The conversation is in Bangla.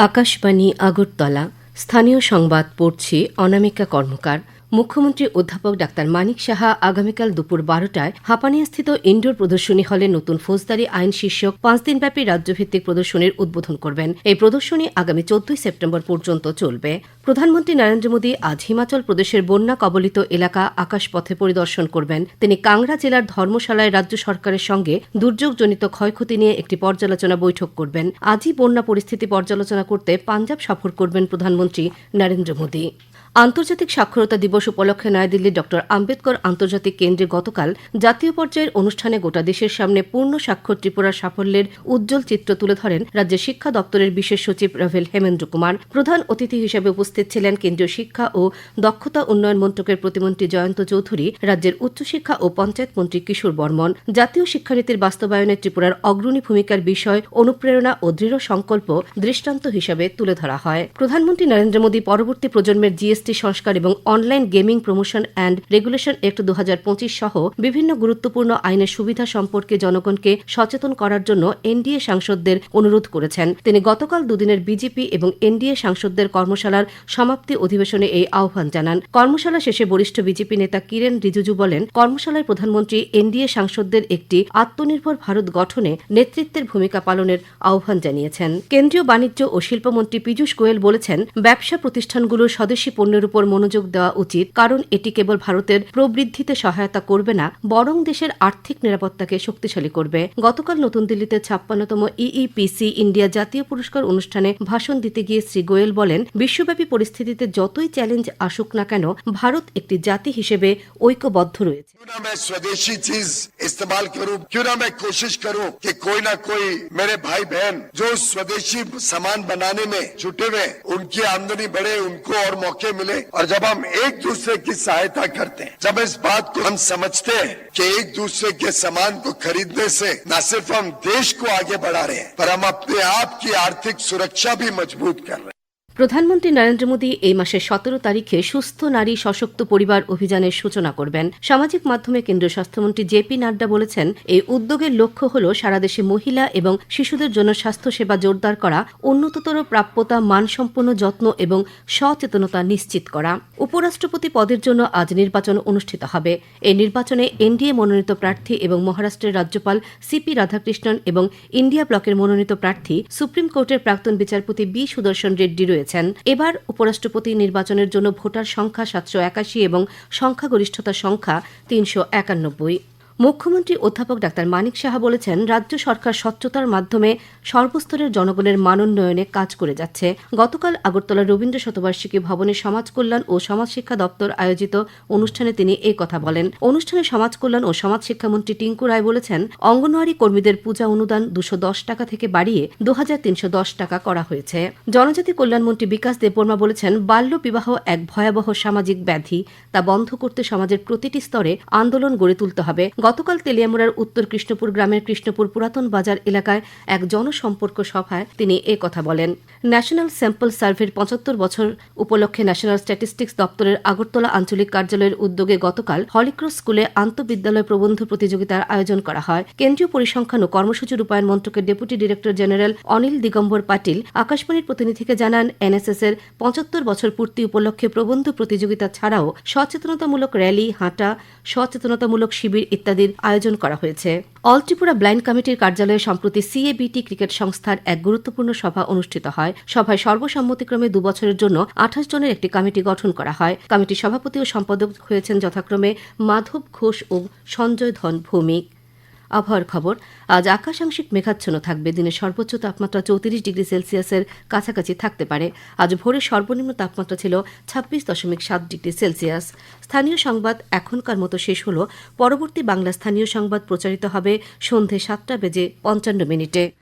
আকাশবাণী আগরতলা স্থানীয় সংবাদ পড়ছে অনামিকা কর্মকার। মুখ্যমন্ত্রী অধ্যাপক ডাক্তার মানিক সাহা আগামীকাল দুপুর বারোটায় হাপানিয়াস্থিত ইন্ডোর প্রদর্শনী হলে নতুন ফৌজদারি আইন শীর্ষক পাঁচ দিনব্যাপী রাজ্যভিত্তিক প্রদর্শনীর উদ্বোধন করবেন। এই প্রদর্শনী আগামী চোদ্দই সেপ্টেম্বর পর্যন্ত চলবে। প্রধানমন্ত্রী নরেন্দ্র মোদী আজ হিমাচল প্রদেশের বন্যা কবলিত এলাকা আকাশপথে পরিদর্শন করবেন। তিনি কাংড়া জেলার ধর্মশালায় রাজ্য সরকারের সঙ্গে দুর্যোগজনিত ক্ষয়ক্ষতি নিয়ে একটি পর্যালোচনা বৈঠক করবেন। আজই বন্যা পরিস্থিতি পর্যালোচনা করতে পাঞ্জাব সফর করবেন প্রধানমন্ত্রী নরেন্দ্র মোদী। আন্তর্জাতিক সাক্ষরতা দিবস উপলক্ষে নয়াদিল্লির ড আম্বেদকর আন্তর্জাতিক কেন্দ্রে গতকাল জাতীয় পর্যায়ের অনুষ্ঠানে গোটা দেশের সামনে পূর্ণ স্বাক্ষর ত্রিপুরার সাফল্যের উজ্জ্বল চিত্র তুলে ধরেন রাজ্যের শিক্ষা দপ্তরের বিশেষ সচিব রাভেল হেমেন্দ্র কুমার। প্রধান অতিথি হিসেবে উপস্থিত ছিলেন কেন্দ্রীয় শিক্ষা ও দক্ষতা উন্নয়ন মন্ত্রকের প্রতিমন্ত্রী জয়ন্ত চৌধুরী, রাজ্যের উচ্চশিক্ষা ও পঞ্চায়েত মন্ত্রী কিশোর বর্মন। জাতীয় শিক্ষানীতির বাস্তবায়নে ত্রিপুরার অগ্রণী ভূমিকার বিষয় অনুপ্রেরণা ও দৃঢ় সংকল্প দৃষ্টান্ত হিসেবে তুলে ধরা হয়। প্রধানমন্ত্রী নরেন্দ্র মোদী পরবর্তী প্রজন্মের জিএসটি সংস্কার এবং online gaming promotion and regulation act দু সহ বিভিন্ন গুরুত্বপূর্ণ আইনের সুবিধা সম্পর্কে জনগণকে সচেতন করার জন্য এনডিএ সাংসদদের অনুরোধ করেছেন। তিনি গতকাল দুদিনের বিজেপি এবং এনডিএ সাংসদদের কর্মশালার সমাপ্তি অধিবেশনে এই আহ্বান জানান। কর্মশালা শেষে বরিষ্ঠ বিজেপি নেতা কিরেন রিজিজু বলেন, কর্মশালায় প্রধানমন্ত্রী, এনডিএ সাংসদদের একটি আত্মনির্ভর ভারত গঠনে নেতৃত্বের ভূমিকা পালনের আহ্বান জানিয়েছেন। কেন্দ্রীয় বাণিজ্য ও শিল্পমন্ত্রী পীযূষ গোয়েল বলেছেন, ব্যবসা প্রতিষ্ঠানগুলোর স্বদেশী পণ্যের উপর মনোযোগ দেওয়া উচিত কারণ এটি কেবল ভারতের প্রবৃদ্ধিতে সহায়তা করবে না বরং দেশের আর্থিক নিরাপত্তাকে শক্তিশালী করবে গতকাল নতুন দিল্লিতে ছাপ্পান্নতম ইইপিসি ইন্ডিয়া জাতীয় পুরস্কার অনুষ্ঠানে ভাষণ দিতে গিয়ে শ্রী গোয়েল বলেন বিশ্বব্যাপী পরিস্থিতিতে যতই চ্যালেঞ্জ আসুক না কেন ভারত একটি জাতি হিসেবে ঐক্যবদ্ধ রয়েছে क्यों ना मैं स्वदेशी चीज इस्तेमाल करूं क्यों ना मैं कोशिश करूं कि कोई ना कोई मेरे भाई बहन जो स्वदेशी सामान बनाने में जुटे हुए हैं, उनकी आमदनी बढ़े उनको और मौके मिले और जब हम एक दूसरे की सहायता करते हैं, जब इस बात को हम समझते हैं कि एक दूसरे के सामान को खरीदने से न सिर्फ़ हम देश को आगे बढ़ा रहे हैं, पर हम अपने आप की आर्थिक सुरक्षा भी मज़बूत कर रहे हैं। প্রধানমন্ত্রী নরেন্দ্র মোদী এই মাসের সতেরো তারিখে সুস্থ নারী সশক্ত পরিবার অভিযানের সূচনা করবেন। সামাজিক মাধ্যমে কেন্দ্রীয় স্বাস্থ্যমন্ত্রী জেপি নাড্ডা বলেছেন, এই উদ্যোগের লক্ষ্য হল সারা দেশে মহিলা এবং শিশুদের জন্য স্বাস্থ্যসেবা জোরদার করা, উন্নততর প্রাপ্যতা, মানসম্পন্ন যত্ন এবং সচেতনতা নিশ্চিত করা। উপরাষ্ট্রপতি পদের জন্য আজ নির্বাচন অনুষ্ঠিত হবে। এই নির্বাচনে এনডিএ মনোনীত প্রার্থী এবং মহারাষ্ট্রের রাজ্যপাল সিপি রাধাকৃষ্ণন এবং ইন্ডিয়া ব্লকের মনোনীত প্রার্থী সুপ্রিম কোর্টের প্রাক্তন বিচারপতি বি সুদর্শন রেড্ডি রয়েছেন এবার উপরাষ্ট্রপতি নির্বাচনের জন্য ভোটার সংখ্যা সাতশো একাশি এবং সংখ্যাগরিষ্ঠতা সংখ্যা তিনশো একানব্বই। মুখ্যমন্ত্রী অধ্যাপক ডাক্তার মানিক সাহা বলেছেন, রাজ্য সরকার স্বচ্ছতার মাধ্যমে সর্বস্তরের জনগণের মানোন্নয়নে কাজ করে যাচ্ছে। গতকাল আগরতলা রবীন্দ্র শতবার্ষিকী ভবনে সমাজ কল্যাণ ও সমাজ শিক্ষা দপ্তর আয়োজিত অনুষ্ঠানে তিনি এই কথা বলেন। অনুষ্ঠানে সমাজ কল্যাণ ও সমাজ শিক্ষামন্ত্রী টিঙ্কু রায় বলেছেন, অঙ্গনওয়াড়ি কর্মীদের পূজা অনুদান দুশো দশ টাকা থেকে বাড়িয়ে দু হাজার তিনশো দশ টাকা করা হয়েছে। জনজাতি কল্যাণমন্ত্রী বিকাশ দেববর্মা বলেছেন, বাল্য বিবাহ এক ভয়াবহ সামাজিক ব্যাধি, তা বন্ধ করতে সমাজের প্রতিটি স্তরে আন্দোলন গড়ে তুলতে হবে। গতকাল তেলিয়ামুড়ার উত্তর কৃষ্ণপুর গ্রামের কৃষ্ণপুর পুরাতন বাজার এলাকায় এক জনসম্পর্ক সভায় তিনি এ কথা বলেন। ন্যাশনাল স্যাম্পল সার্ভের পঁচাত্তর বছর উপলক্ষে ন্যাশনাল স্ট্যাটিস্টিক্স দপ্তরের আগরতলা আঞ্চলিক কার্যালয়ের উদ্যোগে গতকাল হলিক্রস স্কুলে আন্তঃবিদ্যালয় প্রবন্ধ প্রতিযোগিতার আয়োজন করা হয়। কেন্দ্রীয় পরিসংখ্যান ও কর্মসূচি রূপায়ণ মন্ত্রকের deputy director general Anil Digambar Patil আকাশবাণীর প্রতিনিধিকে জানান এনএসএস এর পঁচাত্তর বছর পূর্তি উপলক্ষে প্রবন্ধ প্রতিযোগিতা ছাড়াও সচেতনতামূলক র্যালি, হাঁটা, সচেতনতামূলক শিবির ইত্যাদির আয়োজন করা হয়েছে। অল ত্রিপুরা ব্লাইন্ড কমিটির কার্যালয়ে সম্প্রতি সিএবিটি ক্রিকেট সংস্থার এক গুরুত্বপূর্ণ সভা অনুষ্ঠিত হয়। সভায় সর্বসম্মতিক্রমে দুবছরের জন্য আঠাশ জনের একটি কমিটি গঠন করা হয়। কমিটির সভাপতি ও সম্পাদক হয়েছেন যথাক্রমে মাধব ঘোষ ও সঞ্জয় ধন ভৌমিক। আবহাওয়ার খবর। আজ আকাশ আংশিক মেঘাচ্ছন্ন থাকবে। দিনের সর্বোচ্চ তাপমাত্রা চৌত্রিশ ডিগ্রি সেলসিয়াসের কাছাকাছি থাকতে পারে। আজ ভোরে সর্বনিম্ন তাপমাত্রা ছিল ছাব্বিশ দশমিক সাত ডিগ্রি সেলসিয়াস। স্থানীয় সংবাদ এখনকার মতো শেষ হল। পরবর্তী বাংলা স্থানীয় সংবাদ প্রচারিত হবে সন্ধে সাতটা বেজে পঞ্চান্ন মিনিটে।